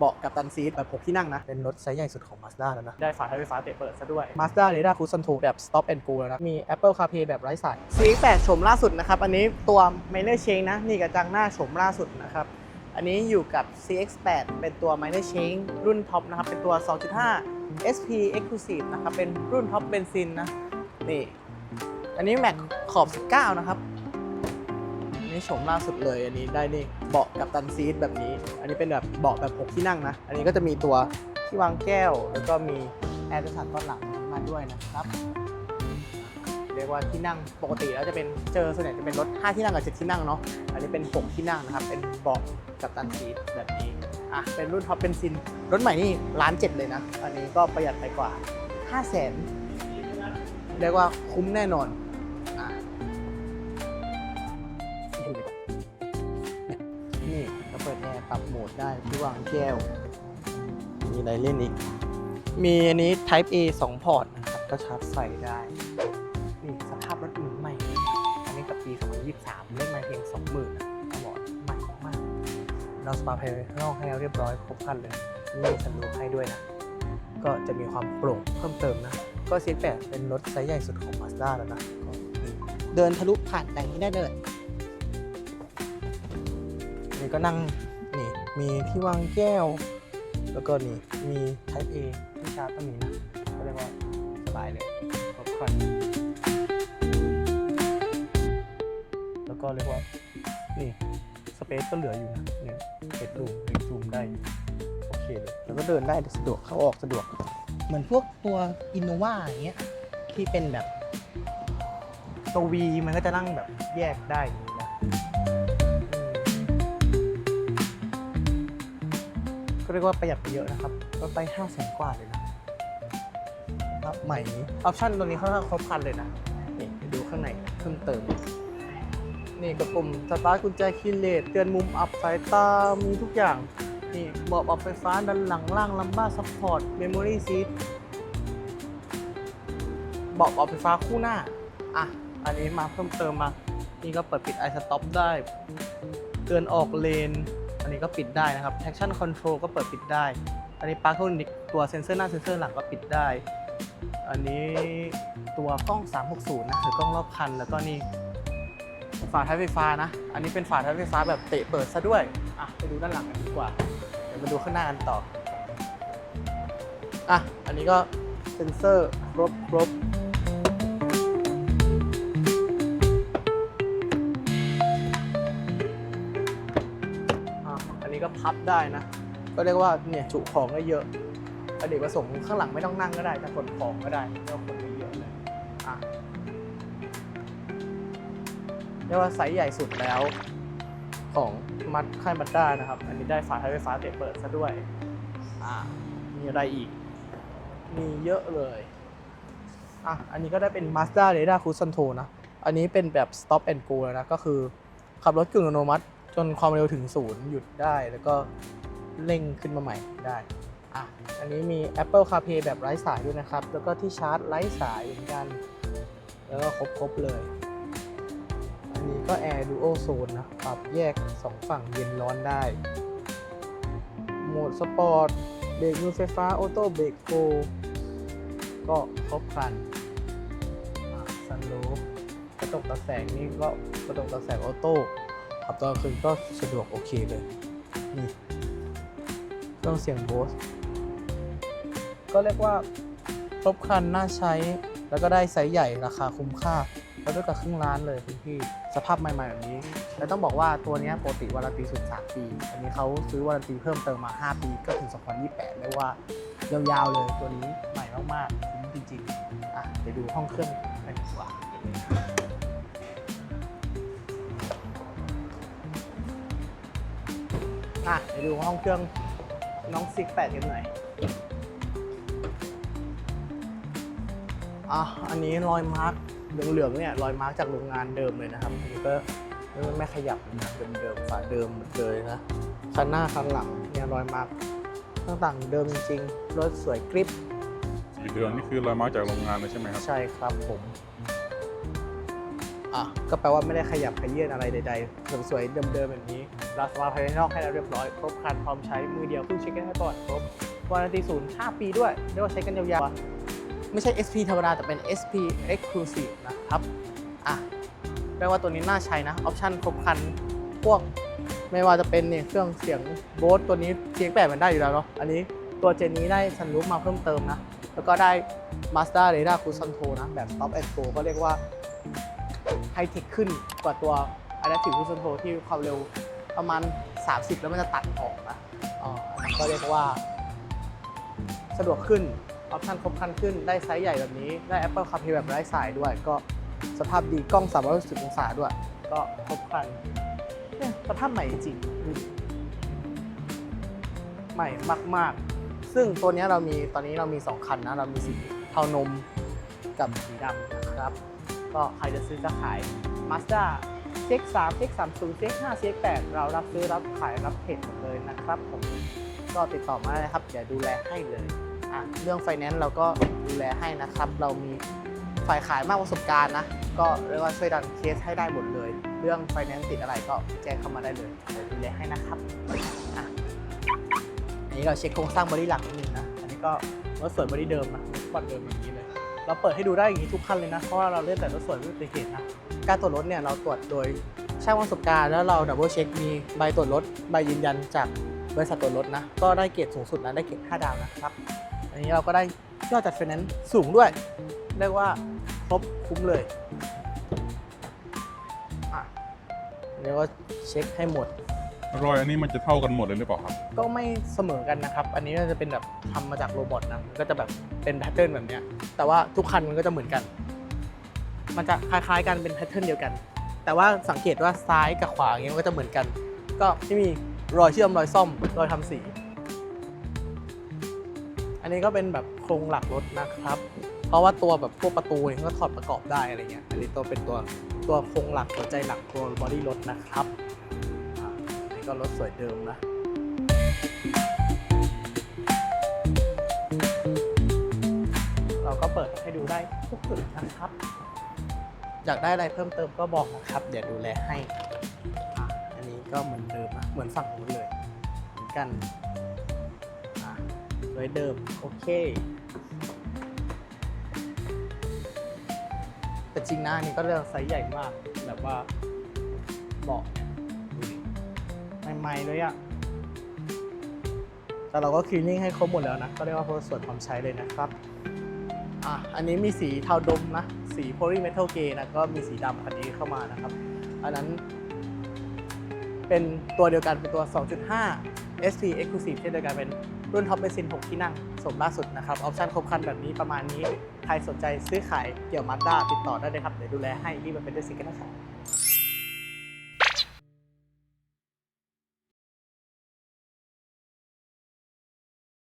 เบาะกับตันซีทแบบ 6 ที่นั่งนะ เป็นรถไซส์ใหญ่สุดของ Mazda แล้วนะ ได้ฝาท้ายไฟฟ้าเตะเปิดซะด้วย Mazda r a d a r Cruise Control แบบ Stop and Go แล้วนะ มี Apple CarPlay แบบไร้สาย CX8 ชมล่าสุดนะครับ อันนี้ตัว Minor Change นะ นี่กระจังหน้าชมล่าสุดนะครับ อันนี้อยู่กับ CX8 เป็นตัว Minor Change รุ่นท็อปนะครับ เป็นตัว 2.5 SP Exclusive นะครับ เป็นรุ่นท็อปเบนซินนะ นี่ อันนี้แม็กขอบ 19 นะครับ อันนี้ชมล่าสุดเลย อันนี้ได้นี่เบาะกับตันซีทแบบนี้ อันนี้เป็นแบบเบาะแบบ6ที่นั่งนะ อันนี้ก็จะมีตัวที่วางแก้ว แล้วก็มีแอร์สันตอนหลังมาด้วยนะครับ เรียกว่าที่นั่งปกติแล้วจะเป็นเจอส่วนใหญ่จะเป็นรถ 5 ที่นั่งกับ 7 ที่นั่งเนาะ อันนี้เป็น 6 ที่นั่งนะครับ เป็นเบาะกับตันซีทแบบนี้ อะ เป็นรุ่นท็อปเป็นซิน รถใหม่นี่ล้านเจ็ดเลยนะ อันนี้ก็ประหยัดไปกว่า 5 0 0แสนเรียกว่าคุ้มแน่นอน ได้ที่วางแก้ว มีอะไรเล่นอีก มีอันนี้ Type A 2 พอร์ตนะครับ ก็ชาร์จไฟได้ นี่สภาพรถเหมือนใหม่เลยอันนี้กับปี 2023 เล่นมาเพียง 20,000นะต้องบอกใหม่มากๆเราสปาภายนอกให้แล้วเรียบร้อยครบครันเลยมีสันลูปให้ด้วยนะ ก็จะมีความโปร่งเพิ่มเติมนะ ก็ C8 เป็นรถไซส์ใหญ่สุดของ Mazda แล้วนะก็นี่เดินทะลุผ่านแต่งนี้ได้เลยนี่ก็นั่งนี่ มีที่วางแก้ว แล้วก็นี่มี Type A ที่ชาร์จก็มีนะก็เรียกว่าสบายเลยครบครันแล้วก็เรียกว่า นี่สเปซก็เหลืออยู่นะเนี่ยเฮดรูมรีซูมได้โอเคเลยแล้วก็เดินได้สะดวกเข้าออกสะดวก เหมือนพวกตัวอินโนวาอย่างเงี้ยที่เป็นแบบตัววีมันก็จะนั่งแบบแยกได้ ก็เรียกว่าประหยัดไปเยอะนะครับก็ไปห้าแสนกว่าเลยนะครับใหม่นี้ออปชั่นตัวนี้ค่อนข้างครบครันเลยนะ นี่ดูข้างในเพิ่มเติม นี่กระปุ่มสตาร์ทกุญแจคีย์เลสเตือนมุมอับสายตา มีทุกอย่าง นี่เบาะปรับไฟฟ้าด้านหลังล่างลัมบ้าซัพพอร์ตเมมโมรี่ซีทเบาะปรับไฟฟ้าคู่หน้า อะ อันนี้มาเพิ่มเติมมา นี่ก็เปิดปิดไอสต็อปได้ เตือนออกเลน อันนี้ก็ปิดได้นะครับ traction control ก็เปิดปิดได้ อันนี้ปาร์คโทนิกตัวเซนเซอร์หน้าเซนเซอร์หลังก็ปิดได้ อันนี้ตัวกล้อง 360 นะหรือกล้องรอบคัน แล้วก็นี่ฝาท้ายไฟฟ้านะ อันนี้เป็นฝาท้ายไฟฟ้าแบบเตะเปิดซะด้วย อะไปดูด้านหลังกันดีกว่า เดี๋ยวมาดูข้างหน้ากันต่อ อะ อันนี้ก็เซ็นเซอร์ครบครบ ก็พับได้นะ ก็เรียกว่าเนี่ยจุของได้เยอะอเนกประสงค์ข้างหลังไม่ต้องนั่งก็ได้แต่ขนของก็ได้ก็ขนได้เยอะเลยอะเรียกว่าไซส์ใหญ่สุดแล้ว ของมัดค่ายมัดด้านะครับ อันนี้ได้ฝาท้ายไฟฟ้าเตะเปิดซะด้วยอ่ามีอะไรอีก มีเยอะเลยอะอันนี้ก็ได้เป็น Mazda r a d a r Cruise Control นะ อันนี้เป็นแบบ Stop and Go แล้วนะ ก็คือขับรถกึ่งอัตโนมัติ จนความเร็วถึงศูนย์หยุดได้แล้วก็เร่งขึ้นมาใหม่ได้อะอันนี้มี Apple CarPlay แบบไร้สายด้วยนะครับ แล้วก็ที่ชาร์จไร้สายเหมือนกัน แล้วก็ครบๆเลย อันนี้ก็ Air Dual Zone นะปรับแยก 2 ฝั่งเย็นร้อนได้ โหมดสปอร์ตเบรกมือไฟฟ้าออโต้เบรกโกก็ครบครันซันรูกระจกตาแสงนี่ก็กระจกตาแสงออโต้ ขับตอนคืนก็สะดวกโอเคเลยนี่เครื่องเสียงโบสก็เรียกว่าครบครันน่าใช้ แล้วก็ได้ไซส์ใหญ่ราคาคุ้มค่าแล้วด้วยกับครึ่งล้านเลยพี่สภาพใหม่ๆแบบนี้ แล้วต้องบอกว่าตัวนี้ปกติวารันตีสุด3ปี อันนี้เขาซื้อวารันตีเพิ่มเติมมา 5 ปีก็ถึง 2028เรียกว่ายาวๆเลยตัวนี้ใหม่มากๆจริงๆอะไปดูห้องเครื่องกันดีกว่า อะไปดูห้องเครื่องน้องซิกแปดกันหน่อยอะอันนี้รอยมาร์กเหลืองๆเนี่ยรอยมาร์กจากโรงงานเดิมเลยนะครับอันนี้ก็ไม่ขยับนะเดิมๆฝาเดิมหมดเลยนะคันหน้าคันหลังเนี่ยรอยมาร์กต่างๆเดิมจริงๆรถสวยกริปสีเหลืองนี่คือรอยมาร์กจากโรงงานเลยใช่ไหมครับ ใช่ครับผม อะก็แปลว่าไม่ได้ขยับขยื่นอะไรใดๆสวยๆเดิมๆแบบนี้เราสมาร์ทภายในนอกให้เราเรียบร้อยครบครันพร้อมใช้มือเดียวเพิ่เช็คกันให้ก่อนครบวารันตีศูนย์5ปีด้วยเรียกว่าใช้กันยาวๆไม่ใช่ SP ธรรมดาแต่เป็น SP Exclusive นะครับอะเรียกว่าตัวนี้น่าใช้นะออปชั่นครบครันพวกไม่ว่าจะเป็นเนี่ยเครื่องเสียงโบสตัวนี้เสียงแปดมันได้อยู่แล้วเนาะอันนี้ตัวเจนนี้ได้ซันรูฟมาเพิ่มเติมนะ แล้วก็ได้ Mazda Radar Cruise Control นะ แบบ Stop and Go ก็เรียกว่า ไฮเทคขึ้นกว่าตัว Adaptive Cruise Control ที่ความเร็วประมาณ 30 แล้วมันจะตัดออกนะอ๋ออันนั้นก็เรียกว่า สะดวกขึ้น ออปชันครบครันขึ้น ได้ไซส์ใหญ่แบบนี้ ได้ Apple CarPlay แบบไร้สายด้วย ก็สภาพดีกล้อง 360 องศาด้วย ก็ครบครันเนี่ยสภาพใหม่จริงใหม่มาก ๆ ซึ่งตัวนี้เรามีตอนนี้เรามี 2 คันนะ เรามีสีเทานมกับสีดำนะครับ ก็ใครจะซื้อจะขาย Mazda CX3 CX30 CX5 CX8 เรารับซื้อรับขายรับเทรดหมดเลยนะครับผมก็ติดต่อมาได้ครับเดี๋ยวดูแลให้เลยอะเรื่องไฟแนนซ์เราก็ดูแลให้นะครับ เรามีฝ่ายขายมากประสบการณ์นะ ก็เรียกว่าช่วยดันเคสให้ได้หมดเลย เรื่องไฟแนนซ์ติดอะไรก็แจ้งเข้ามาได้เลยเดี๋ยวดูแลให้นะครับอะอันนี้เราเช็คโครงสร้างบอดี้หลักนิดนึงนะอันนี้ก็รถสวยบอดี้เดิมนะรถสปอร์ตเดิมแบบนี้เลย เราเปิดให้ดูได้อย่างนี้ทุกคันเลยนะ เพราะว่าเราเล่นแต่รถสวยไม่เคยเห็นนะ การตรวจรถเนี่ยเราตรวจโดยช่างประสบการณ์แล้วเราดับเบิลเช็คมีใบตรวจรถใบยืนยันจากบริษัทตรวจรถนะ ก็ได้เกรดสูงสุดนะได้เกรด5ดาวนะครับ อันนี้เราก็ได้ยอดจัดไฟแนนซ์สูงด้วย เรียกว่าครบคุ้มเลยอะเรียกว่าเช็คให้หมด รอยอันนี้มันจะเท่ากันหมดเลยหรือเปล่าครับ ก็ไม่เสมอกันนะครับ อันนี้ก็จะเป็นแบบทำมาจากโรบอทนะมันก็จะแบบเป็นแพทเทิร์นแบบเนี้ย แต่ว่าทุกคันมันก็จะเหมือนกัน มันจะคล้ายๆกันเป็นแพทเทิร์นเดียวกัน แต่ว่าสังเกตว่าซ้ายกับขวาอย่างเงี้ยมันก็จะเหมือนกัน ก็ไม่มีรอยเชื่อมรอยซ่อมรอยทำสี อันนี้ก็เป็นแบบโครงหลักรถนะครับ เพราะว่าตัวแบบพวกประตูเนี่ยก็ถอดประกอบได้อะไรเงี้ย อันนี้ตัวเป็นตัวตัวโครงหลักหัวใจหลักตัวบอดี้รถนะครับ อันนี้ก็รถสวยเดิมนะุดนะครับ อยากได้อะไรเพิ่มเติมก็บอกนะครับ เดี๋ยวดูแลให้อะอันนี้ก็เหมือนเดิมนะเหมือนฝั่งนู้นเลย เหมือนกันอะไว้เดิม โอเค แต่จริงนะอันนี้ก็เรื่องไซส์ใหญ่มาก แบบว่าเบาะใหม่ๆเลยอะแต่เราก็คลีนนิ่งให้ครบหมดแล้วนะ ก็เรียกว่าพอส่วนความใช้เลยนะครับ อะอันนี้มีสีเทาดมนะ สีโพลีเมทัลเกนะก็มีสีดำคันนี้เข้ามานะครับ อันนั้น เป็นตัวเดียวกันเป็นตัว 2.5 SP Exclusive เช่นเดียวกันเป็นรุ่นท็อปเบนซิน 6 ที่นั่ง สมล่าสุดนะครับ ออปชั่นครบครันแบบนี้ประมาณนี้ ใครสนใจซื้อขายเกี่ยวมาด้าติดต่อได้เลยครับ เดี๋ยวดูแลให้รีบมาเป็นด้วยสิกันนะครับ